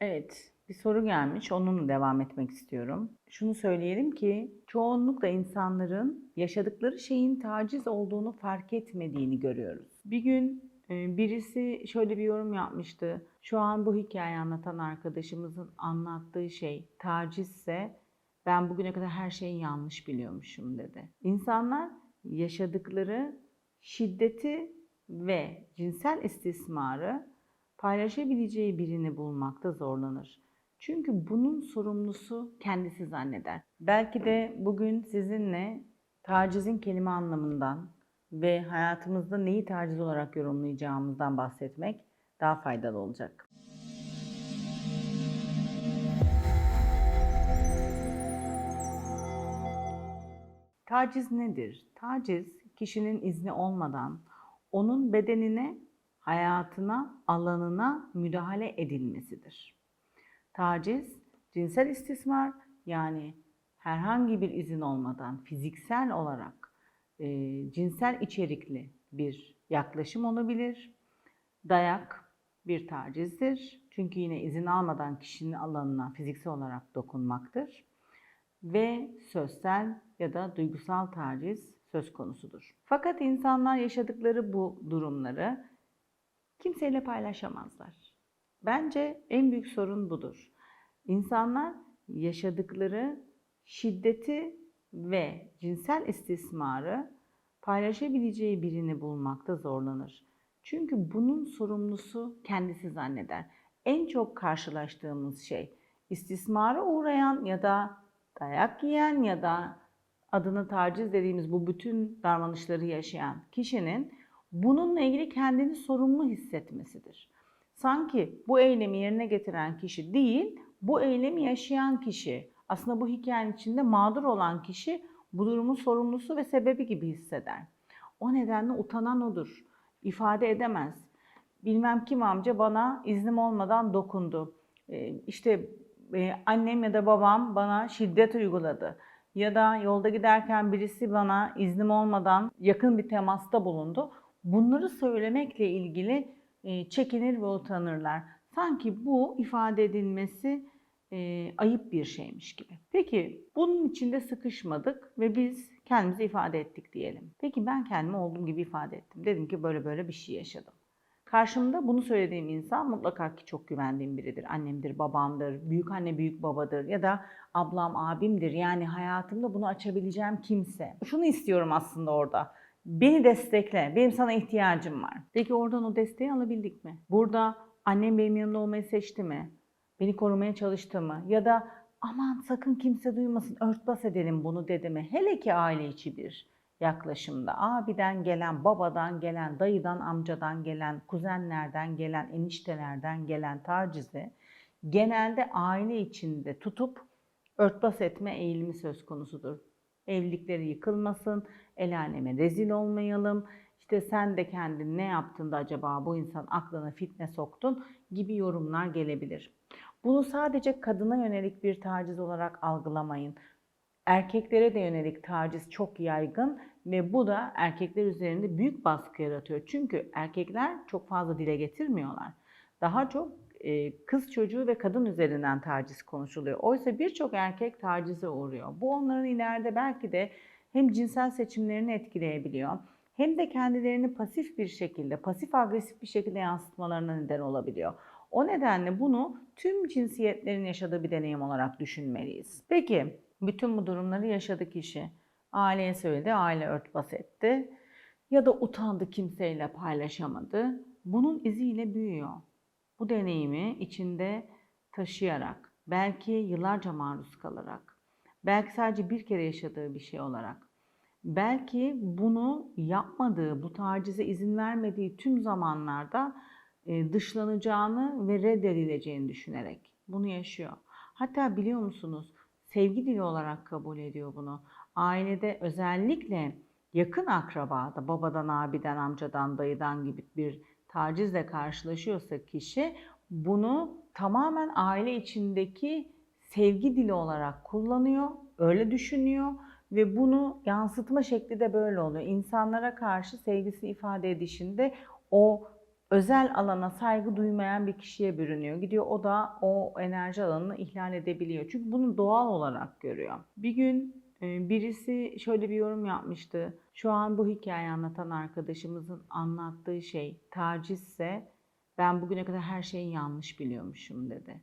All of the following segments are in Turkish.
Evet, bir soru gelmiş. Onunla devam etmek istiyorum. Şunu söyleyelim ki çoğunlukla insanların yaşadıkları şeyin taciz olduğunu fark etmediğini görüyoruz. Bir gün e, birisi şöyle bir yorum yapmıştı. Şu an bu hikayeyi anlatan arkadaşımızın anlattığı şey tacizse ben bugüne kadar her şeyi yanlış biliyormuşum dedi. İnsanlar yaşadıkları şiddeti ve cinsel istismarı paylaşabileceği birini bulmakta zorlanır. Çünkü bunun sorumlusu kendisi zanneder. Belki de bugün sizinle tacizin kelime anlamından ve hayatımızda neyi taciz olarak yorumlayacağımızdan bahsetmek daha faydalı olacak. Taciz nedir? Taciz kişinin izni olmadan onun bedenine, hayatına, alanına müdahale edilmesidir. Taciz, cinsel istismar yani herhangi bir izin olmadan fiziksel olarak e, cinsel içerikli bir yaklaşım olabilir. Dayak bir tacizdir. Çünkü yine izin almadan kişinin alanına fiziksel olarak dokunmaktır. Ve sözsel ya da duygusal taciz söz konusudur. Fakat insanlar yaşadıkları bu durumları kimseyle paylaşamazlar. Bence en büyük sorun budur. İnsanlar yaşadıkları şiddeti ve cinsel istismarı paylaşabileceği birini bulmakta zorlanır. Çünkü bunun sorumlusu kendisi zanneder. En çok karşılaştığımız şey istismara uğrayan ya da dayak yiyen ya da adını taciz dediğimiz bu bütün davranışları yaşayan kişinin bununla ilgili kendini sorumlu hissetmesidir. Sanki bu eylemi yerine getiren kişi değil, bu eylemi yaşayan kişi, aslında bu hikayenin içinde mağdur olan kişi bu durumun sorumlusu ve sebebi gibi hisseder. O nedenle utanan odur. ifade edemez. Bilmem kim amca bana iznim olmadan dokundu. Ee, İşte e, annem ya da babam bana şiddet uyguladı. Ya da yolda giderken birisi bana iznim olmadan yakın bir temasta bulundu. Bunları söylemekle ilgili e, çekinir ve utanırlar. Sanki bu ifade edilmesi e, ayıp bir şeymiş gibi. Peki bunun içinde sıkışmadık ve biz kendimizi ifade ettik diyelim. Peki ben kendimi olduğum gibi ifade ettim. Dedim ki böyle böyle bir şey yaşadım. Karşımda bunu söylediğim insan mutlaka ki çok güvendiğim biridir. Annemdir, babamdır, büyük anne, büyük babadır ya da ablam, abimdir. Yani hayatımda bunu açabileceğim kimse. Şunu istiyorum aslında orada. Beni destekle. Benim sana ihtiyacım var. Peki oradan o desteği alabildik mi? Burada annem benim yanımda olmayı seçti mi? Beni korumaya çalıştı mı? Ya da aman sakın kimse duymasın örtbas edelim bunu dedi mi? Hele ki aile içi bir yaklaşımda abiden gelen, babadan gelen, dayıdan, amcadan gelen, kuzenlerden gelen, eniştelerden gelen tacizi genelde aile içinde tutup örtbas etme eğilimi söz konusudur. Evlilikleri yıkılmasın, el aleme rezil olmayalım, işte sen de kendin ne yaptın da acaba bu insan aklına fitne soktun gibi yorumlar gelebilir. Bunu sadece kadına yönelik bir taciz olarak algılamayın. Erkeklere de yönelik taciz çok yaygın ve bu da erkekler üzerinde büyük baskı yaratıyor. Çünkü erkekler çok fazla dile getirmiyorlar. Daha çok e, kız çocuğu ve kadın üzerinden taciz konuşuluyor. Oysa birçok erkek tacize uğruyor. Bu onların ileride belki de hem cinsel seçimlerini etkileyebiliyor hem de kendilerini pasif bir şekilde, pasif agresif bir şekilde yansıtmalarına neden olabiliyor. O nedenle bunu tüm cinsiyetlerin yaşadığı bir deneyim olarak düşünmeliyiz. Peki bütün bu durumları yaşadı kişi. Aileye söyledi, aile örtbas etti. Ya da utandı kimseyle paylaşamadı. Bunun iziyle büyüyor. Bu deneyimi içinde taşıyarak, belki yıllarca maruz kalarak, belki sadece bir kere yaşadığı bir şey olarak, belki bunu yapmadığı, bu tacize izin vermediği tüm zamanlarda e, dışlanacağını ve reddedileceğini düşünerek bunu yaşıyor. Hatta biliyor musunuz sevgi dili olarak kabul ediyor bunu. Ailede özellikle yakın akrabada, babadan, abiden, amcadan, dayıdan gibi bir tacizle karşılaşıyorsa kişi bunu tamamen aile içindeki sevgi dili olarak kullanıyor, öyle düşünüyor ve bunu yansıtma şekli de böyle oluyor. İnsanlara karşı sevgisini ifade edişinde o özel alana saygı duymayan bir kişiye bürünüyor. Gidiyor o da o enerji alanını ihlal edebiliyor. Çünkü bunu doğal olarak görüyor. Bir gün e, birisi şöyle bir yorum yapmıştı. Şu an bu hikayeyi anlatan arkadaşımızın anlattığı şey tacizse ben bugüne kadar her şeyi yanlış biliyormuşum dedi.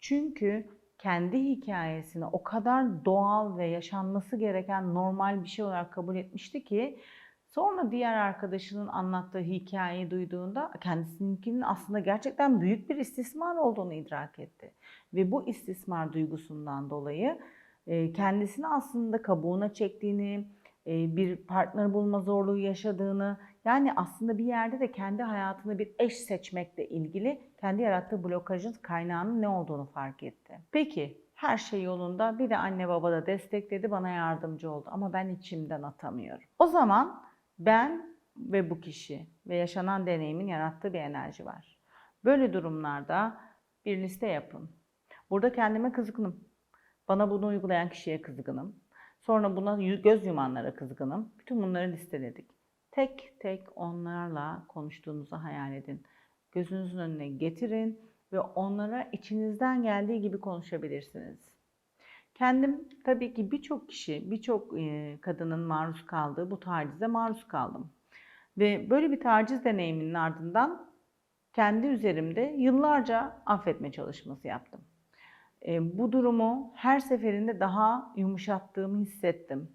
Çünkü kendi hikayesini o kadar doğal ve yaşanması gereken normal bir şey olarak kabul etmişti ki sonra diğer arkadaşının anlattığı hikayeyi duyduğunda kendisininkinin aslında gerçekten büyük bir istismar olduğunu idrak etti. Ve bu istismar duygusundan dolayı kendisini aslında kabuğuna çektiğini, bir partner bulma zorluğu yaşadığını, yani aslında bir yerde de kendi hayatını bir eş seçmekle ilgili kendi yarattığı blokajın kaynağının ne olduğunu fark etti. Peki her şey yolunda bir de anne baba da destekledi bana yardımcı oldu ama ben içimden atamıyorum. O zaman ben ve bu kişi ve yaşanan deneyimin yarattığı bir enerji var. Böyle durumlarda bir liste yapın. Burada kendime kızgınım. Bana bunu uygulayan kişiye kızgınım. Sonra buna göz yumanlara kızgınım. Bütün bunları listeledik. Tek tek onlarla konuştuğunuzu hayal edin. Gözünüzün önüne getirin ve onlara içinizden geldiği gibi konuşabilirsiniz. Kendim tabii ki birçok kişi, birçok kadının maruz kaldığı bu tacize maruz kaldım. Ve böyle bir taciz deneyiminin ardından kendi üzerimde yıllarca affetme çalışması yaptım. Bu durumu her seferinde daha yumuşattığımı hissettim.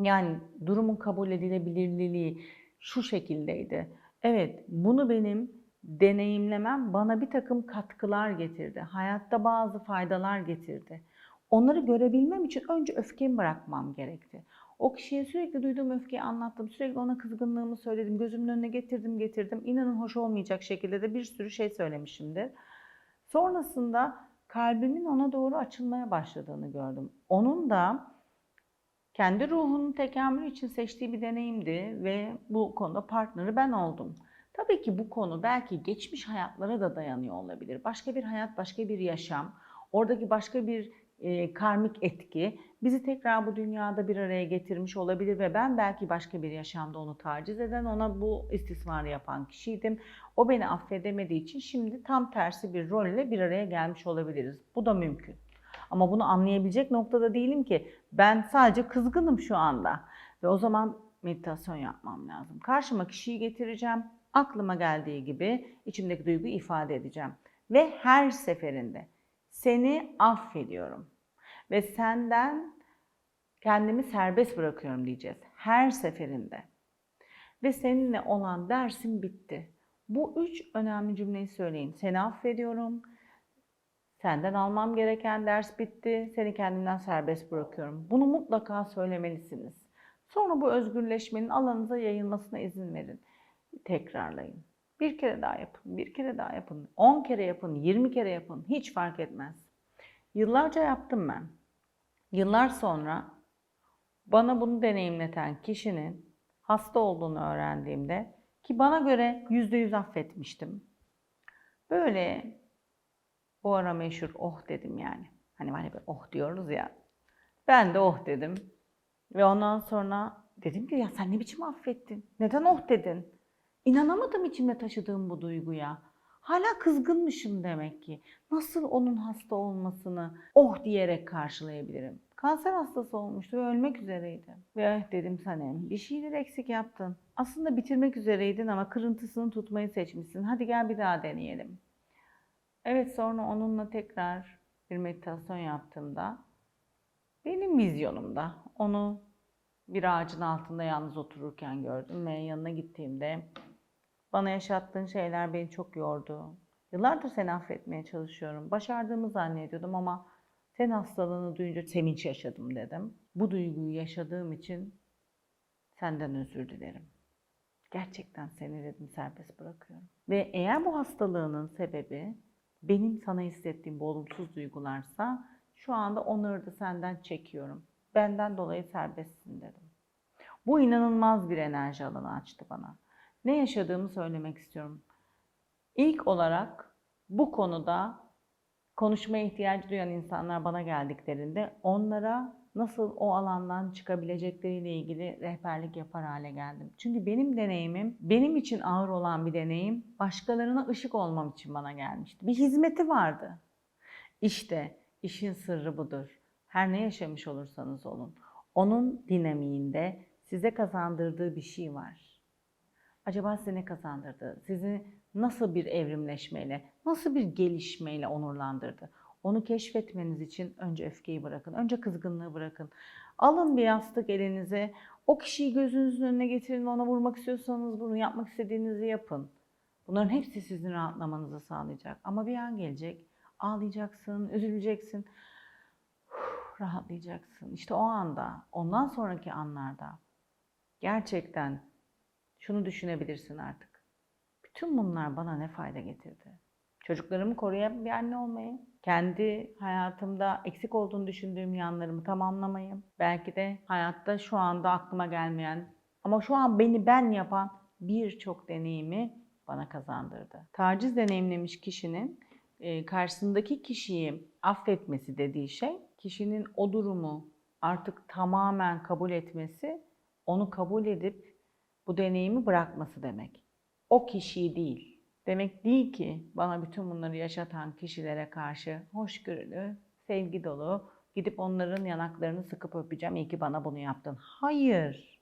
Yani durumun kabul edilebilirliği şu şekildeydi. Evet, bunu benim deneyimlemem bana bir takım katkılar getirdi. Hayatta bazı faydalar getirdi. Onları görebilmem için önce öfkemi bırakmam gerekti. O kişiye sürekli duyduğum öfkeyi anlattım. Sürekli ona kızgınlığımı söyledim. Gözümün önüne getirdim getirdim. İnanın hoş olmayacak şekilde de bir sürü şey söylemişimdir. Sonrasında kalbimin ona doğru açılmaya başladığını gördüm. Onun da kendi ruhunun tekamülü için seçtiği bir deneyimdi ve bu konuda partneri ben oldum. Tabii ki bu konu belki geçmiş hayatlara da dayanıyor olabilir. Başka bir hayat, başka bir yaşam, oradaki başka bir e, karmik etki bizi tekrar bu dünyada bir araya getirmiş olabilir ve ben belki başka bir yaşamda onu taciz eden, ona bu istismarı yapan kişiydim. O beni affedemediği için şimdi tam tersi bir rolle bir araya gelmiş olabiliriz. Bu da mümkün. Ama bunu anlayabilecek noktada değilim ki ben sadece kızgınım şu anda. Ve o zaman meditasyon yapmam lazım. Karşıma kişiyi getireceğim. Aklıma geldiği gibi içimdeki duyguyu ifade edeceğim. Ve her seferinde seni affediyorum. Ve senden kendimi serbest bırakıyorum diyeceğiz. Her seferinde. Ve seninle olan dersim bitti. Bu üç önemli cümleyi söyleyin. Seni affediyorum. Senden almam gereken ders bitti. Seni kendimden serbest bırakıyorum. Bunu mutlaka söylemelisiniz. Sonra bu özgürleşmenin alanınıza yayılmasına izin verin. Tekrarlayın. Bir kere daha yapın, bir kere daha yapın, 10 kere yapın, 20 kere yapın. Hiç fark etmez. Yıllarca yaptım ben. Yıllar sonra bana bunu deneyimleten kişinin hasta olduğunu öğrendiğimde ki bana göre %100 affetmiştim. Böyle o ara meşhur oh dedim yani. Hani var ya oh diyoruz ya. Ben de oh dedim. Ve ondan sonra dedim ki ya sen ne biçim affettin? Neden oh dedin? İnanamadım içimde taşıdığım bu duyguya. Hala kızgınmışım demek ki. Nasıl onun hasta olmasını oh diyerek karşılayabilirim? Kanser hastası olmuştu ve ölmek üzereydi. Ve dedim Sanem bir şeyler eksik yaptın. Aslında bitirmek üzereydin ama kırıntısını tutmayı seçmişsin. Hadi gel bir daha deneyelim. Evet sonra onunla tekrar bir meditasyon yaptığımda benim vizyonumda onu bir ağacın altında yalnız otururken gördüm ve yanına gittiğimde bana yaşattığın şeyler beni çok yordu. Yıllardır seni affetmeye çalışıyorum. Başardığımı zannediyordum ama senin hastalığını duyunca sevinç yaşadım dedim. Bu duyguyu yaşadığım için senden özür dilerim. Gerçekten seni dedim serbest bırakıyorum. Ve eğer bu hastalığının sebebi benim sana hissettiğim bu olumsuz duygularsa şu anda onları da senden çekiyorum. Benden dolayı serbestsin dedim. Bu inanılmaz bir enerji alanı açtı bana. Ne yaşadığımı söylemek istiyorum. İlk olarak bu konuda konuşmaya ihtiyacı duyan insanlar bana geldiklerinde onlara nasıl o alandan çıkabilecekleriyle ilgili rehberlik yapar hale geldim. Çünkü benim deneyimim, benim için ağır olan bir deneyim, başkalarına ışık olmam için bana gelmişti. Bir hizmeti vardı. İşte işin sırrı budur. Her ne yaşamış olursanız olun. Onun dinamiğinde size kazandırdığı bir şey var. Acaba size ne kazandırdı? Sizi nasıl bir evrimleşmeyle, nasıl bir gelişmeyle onurlandırdı? Onu keşfetmeniz için önce öfkeyi bırakın, önce kızgınlığı bırakın. Alın bir yastık elinize, o kişiyi gözünüzün önüne getirin ve ona vurmak istiyorsanız vurun, yapmak istediğinizi yapın. Bunların hepsi sizin rahatlamanızı sağlayacak. Ama bir an gelecek, ağlayacaksın, üzüleceksin, rahatlayacaksın. İşte o anda, ondan sonraki anlarda gerçekten şunu düşünebilirsin artık. Bütün bunlar bana ne fayda getirdi? Çocuklarımı koruyan bir anne olmayı, kendi hayatımda eksik olduğunu düşündüğüm yanlarımı tamamlamayı, belki de hayatta şu anda aklıma gelmeyen ama şu an beni ben yapan birçok deneyimi bana kazandırdı. Taciz deneyimlemiş kişinin e, karşısındaki kişiyi affetmesi dediği şey, kişinin o durumu artık tamamen kabul etmesi, onu kabul edip bu deneyimi bırakması demek. O kişiyi değil. Demek değil ki bana bütün bunları yaşatan kişilere karşı hoşgörülü, sevgi dolu, gidip onların yanaklarını sıkıp öpeceğim. İyi ki bana bunu yaptın. Hayır.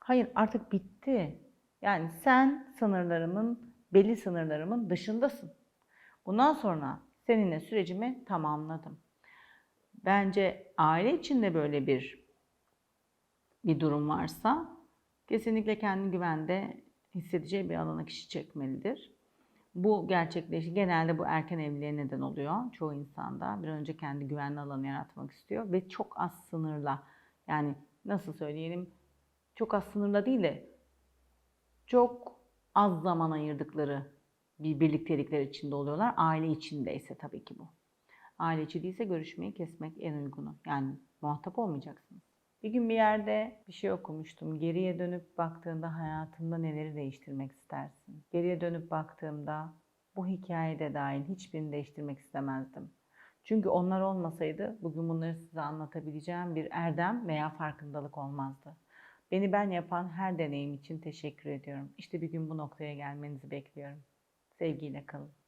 Hayır artık bitti. Yani sen sınırlarımın, belli sınırlarımın dışındasın. Bundan sonra seninle sürecimi tamamladım. Bence aile içinde böyle bir bir durum varsa kesinlikle kendi güvende hissedeceği bir alana kişi çekmelidir. Bu gerçekleşi genelde bu erken evliliğe neden oluyor çoğu insanda. Bir önce kendi güvenli alanı yaratmak istiyor ve çok az sınırla yani nasıl söyleyelim çok az sınırla değil de çok az zaman ayırdıkları bir birliktelikler içinde oluyorlar. Aile içindeyse tabii ki bu. Aile içi değilse görüşmeyi kesmek en uygunu. Yani muhatap olmayacaksınız. Bir gün bir yerde bir şey okumuştum. Geriye dönüp baktığında hayatında neleri değiştirmek istersin? Geriye dönüp baktığımda bu hikayede dahil hiçbirini değiştirmek istemezdim. Çünkü onlar olmasaydı bugün bunları size anlatabileceğim bir erdem veya farkındalık olmazdı. Beni ben yapan her deneyim için teşekkür ediyorum. İşte bir gün bu noktaya gelmenizi bekliyorum. Sevgiyle kalın.